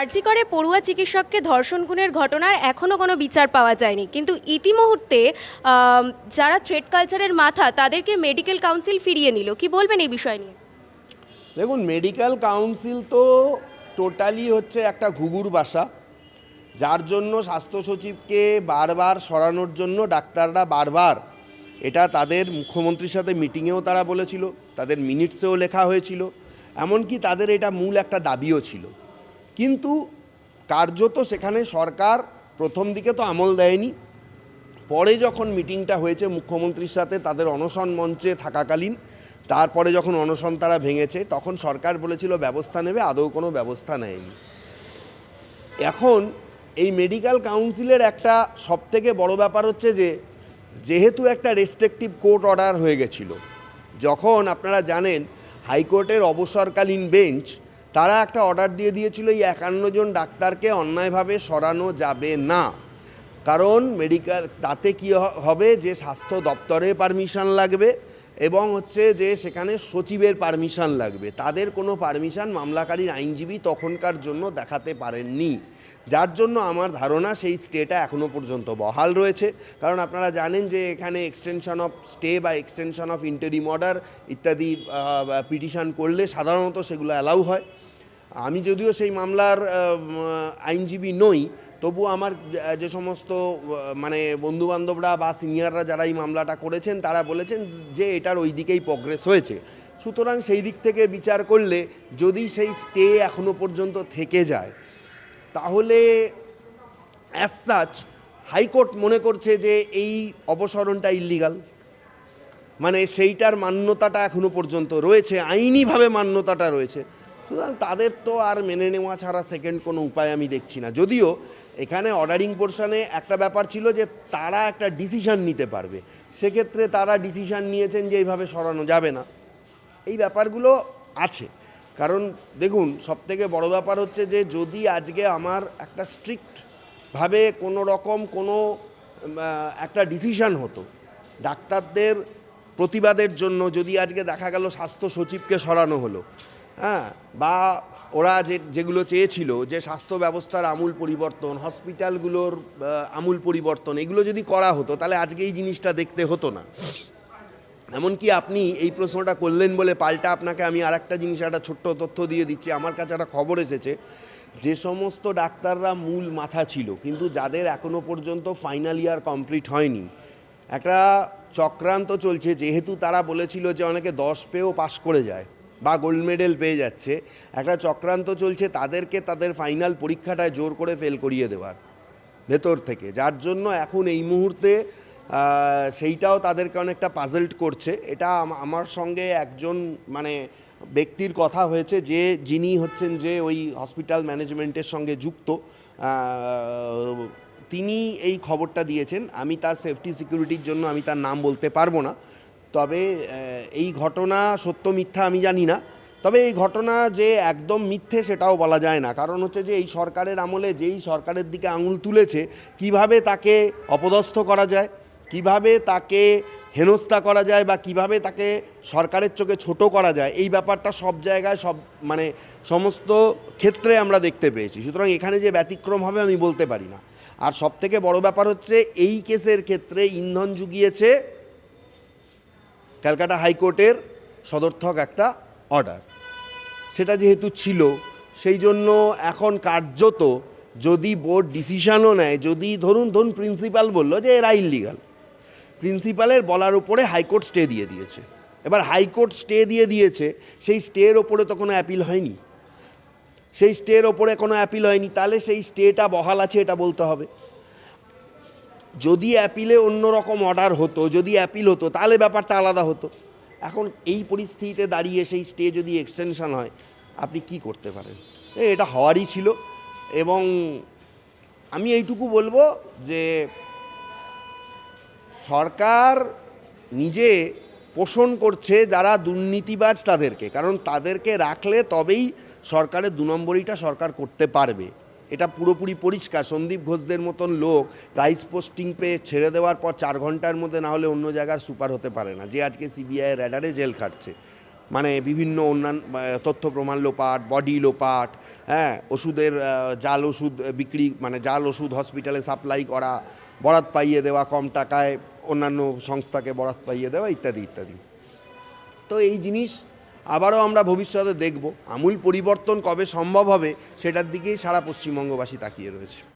আর্জি করে পড়ুয়া চিকিৎসককে ধর্ষণ খুনের ঘটনার এখনও কোনো বিচার পাওয়া যায়নি। কিন্তু ইতিমুহূর্তে যারা ট্রেড কালচারের মাথা, তাদেরকে মেডিকেল কাউন্সিল ফিরিয়ে নিল। কি বলবেন এই বিষয় নিয়ে? দেখুন, মেডিকেল কাউন্সিল তো টোটালি হচ্ছে একটা ঘুঘুর বাসা। যার জন্য স্বাস্থ্য সচিবকে বারবার সরানোর জন্য ডাক্তাররা বারবার এটা তাদের মুখ্যমন্ত্রীর সাথে মিটিংয়েও তারা বলেছিল, তাদের মিনিটসেও লেখা হয়েছিল। এমনকি তাদের এটা মূল একটা দাবিও ছিল। কিন্তু কার্যত সেখানে সরকার প্রথম দিকে তো আমল দেয়নি। পরে যখন মিটিংটা হয়েছে মুখ্যমন্ত্রীর সাথে তাদের অনশন মঞ্চে থাকাকালীন, তারপরে যখন অনশন তারা ভেঙেছে, তখন সরকার বলেছিল ব্যবস্থা নেবে, আদৌ কোনো ব্যবস্থা নেয়নি। এখন এই মেডিকেল কাউন্সিলের একটা সবথেকে বড় ব্যাপার হচ্ছে যে, যেহেতু একটা রেস্ট্রিকটিভ কোর্ট অর্ডার হয়ে গেছিল, যখন আপনারা জানেন হাইকোর্টের অবসরকালীন বেঞ্চ তারা একটা অর্ডার দিয়ে দিয়েছিল এই একান্ন জন ডাক্তারকে অন্যায়ভাবে সরানো যাবে না। কারণ মেডিকেল তাতে কি হবে? যে স্বাস্থ্য দপ্তরে পারমিশন লাগবে এবং হচ্ছে যে সেখানে সচিবের পারমিশন লাগবে। তাদের কোনো পারমিশন মামলাকারীর আইনজীবী তখনকার জন্য দেখাতে পারেননি। যার জন্য আমার ধারণা সেই স্টেটা এখনও পর্যন্ত বহাল রয়েছে। কারণ আপনারা জানেন যে এখানে এক্সটেনশন অফ স্টে বা এক্সটেনশন অফ ইন্টারিম অর্ডার ইত্যাদি পিটিশন করলে সাধারণত সেগুলো অ্যালাউ হয়। আমি যদিও সেই মামলার আইনজীবী নই তবু আমার যে সমস্ত মানে বন্ধুবান্ধবরা বা সিনিয়ররা যারা এই মামলাটা করেছেন, তারা বলেছেন যে এটার ওই দিকেই প্রগ্রেস হয়েছে। সুতরাং সেই দিক থেকে বিচার করলে যদি সেই স্টে এখনও পর্যন্ত থেকে যায়, তাহলে অ্যাজ সাচ হাইকোর্ট মনে করছে যে এই অপসারণটা ইলিগাল মানে সেইটার মান্যতাটা এখনও পর্যন্ত রয়েছে, আইনিভাবে মান্যতাটা রয়েছে। সুতরাং তাদের তো আর মেনে নেওয়া ছাড়া সেকেন্ড কোনো উপায় আমি দেখছি না। যদিও এখানে অর্ডারিং পোর্শনে একটা ব্যাপার ছিল যে তারা একটা ডিসিশান নিতে পারবে। সেক্ষেত্রে তারা ডিসিশন নিয়েছেন যে এইভাবে সরানো যাবে না। এই ব্যাপারগুলো আছে। কারণ দেখুন, সবথেকে বড় ব্যাপার হচ্ছে যে যদি আজকে আমার একটা স্ট্রিক্টভাবে কোনো রকম কোনো একটা ডিসিশান হতো, ডাক্তারদের প্রতিবাদের জন্য যদি আজকে দেখা গেল স্বাস্থ্য সচিবকে সরানো হলো হ্যাঁ বা ওরা যে, যেগুলো চেয়েছিল যে স্বাস্থ্য ব্যবস্থার আমূল পরিবর্তন, হসপিটালগুলোর আমূল পরিবর্তন, এগুলো যদি করা হতো, তাহলে আজকে এই জিনিসটা দেখতে হতো না। এমনকি আপনি এই প্রশ্নটা করলেন বলে পাল্টা আপনাকে আমি আর একটা জিনিস একটা ছোট্ট তথ্য দিয়ে দিচ্ছি। আমার কাছে একটা খবর এসেছে, যে সমস্ত ডাক্তাররা মূল মাথা ছিল, কিন্তু যাদের এখনও পর্যন্ত ফাইনাল ইয়ার কমপ্লিট হয়নি। একটা চক্রান্ত চলছে, যেহেতু তারা বলেছিল যে অনেকে দশ পেয়েও পাশ করে যায়। বা গোল্ড মেডেল পেয়ে যাচ্ছে। একটা চক্রান্ত চলছে, তাদেরকে তাদের ফাইনাল পরীক্ষাটায় জোর করে ফেল করিয়ে দেওয়ার ভেতর থেকে। যার জন্য এখন এই মুহূর্তে সেইটাও তাদেরকে অনেকটা পাজল্ট করছে। এটা আমার সঙ্গে একজন মানে ব্যক্তির কথা হয়েছে, যে যিনি হচ্ছেন যে ওই হসপিটাল ম্যানেজমেন্টের সঙ্গে যুক্ত তিনি এই খবরটা দিয়েছেন। আমি তার সেফটি সিকিউরিটির জন্য আমি তার নাম বলতে পারব না। তবে এই ঘটনা সত্য মিথ্যা আমি জানি না। তবে এই ঘটনা যে একদম মিথ্যে সেটাও বলা যায় না। কারণ হচ্ছে যে, এই সরকারের আমলে যেই সরকারের দিকে আঙুল তুলেছে, কীভাবে তাকে অপদস্থ করা যায়, কীভাবে তাকে হেনস্থা করা যায় বা কীভাবে তাকে সরকারের চোখে ছোট করা যায়, এই ব্যাপারটা সব জায়গায় সব মানে সমস্ত ক্ষেত্রে আমরা দেখতে পেয়েছি। সুতরাং এখানে যে ব্যতিক্রম হবে আমি বলতে পারি না। আর সবথেকে বড় ব্যাপার হচ্ছে, এই কেসের ক্ষেত্রে ইন্ধন জুগিয়েছে ক্যালকাটা হাইকোর্টের সদর্থক একটা অর্ডার। সেটা যেহেতু ছিল, সেই জন্য এখন কার্যত যদি বোর্ড ডিসিশনও নেয়, যদি ধরুন ধরুন প্রিন্সিপাল বলল যে এরা ইল্লিগাল, প্রিন্সিপালের বলার উপরে হাইকোর্ট স্টে দিয়ে দিয়েছে। এবার হাইকোর্ট স্টে দিয়ে দিয়েছে, সেই স্টের ওপরে তো কোনো অ্যাপিল হয়নি। সেই স্টের ওপরে কোনো অ্যাপিল হয়নি, তাহলে সেই স্টেটা বহাল আছে, এটা বলতে হবে। যদি অ্যাপিলে অন্য রকম অর্ডার হতো, যদি অ্যাপিল হতো, তাহলে ব্যাপারটা আলাদা হতো। এখন এই পরিস্থিতিতে দাঁড়িয়ে সেই স্টে যদি এক্সটেনশন হয়, আপনি কি করতে পারেন? এটা হওয়ারই ছিল এবং আমি এইটুকু বলব যে সরকার নিজে পোষণ করছে যারা দুর্নীতিবাজ তাদেরকে, কারণ তাদেরকে রাখলে তবেই সরকারের দু নম্বরিটা সরকার করতে পারবে। এটা পুরোপুরি পরিষ্কার। সন্দীপ ঘোষদের মতন লোক প্রাইস পোস্টিং পেয়ে ছেড়ে দেওয়ার পর চার ঘণ্টার মধ্যে না হলে অন্য জায়গার সুপার হতে পারে না। যে আজকে সিবিআই র্যাডারে জেল খাটছে। মানে বিভিন্ন অন্যান্য তথ্য প্রমাণ লোপাট বডি লোপাট হ্যাঁ ওষুধের জাল ওষুধ বিক্রি মানে জাল ওষুধ হসপিটালে সাপ্লাই করা, বরাত পাইয়ে দেওয়া কম টাকায় অন্যান্য সংস্থাকে বরাত পাইয়ে দেওয়া, ইত্যাদি ইত্যাদি। তো এই জিনিস আবারও আমরা ভবিষ্যতে দেখব আমূল পরিবর্তন কবে সম্ভব হবে সেটার দিকেই সারা পশ্চিমবঙ্গবাসী তাকিয়ে রয়েছে।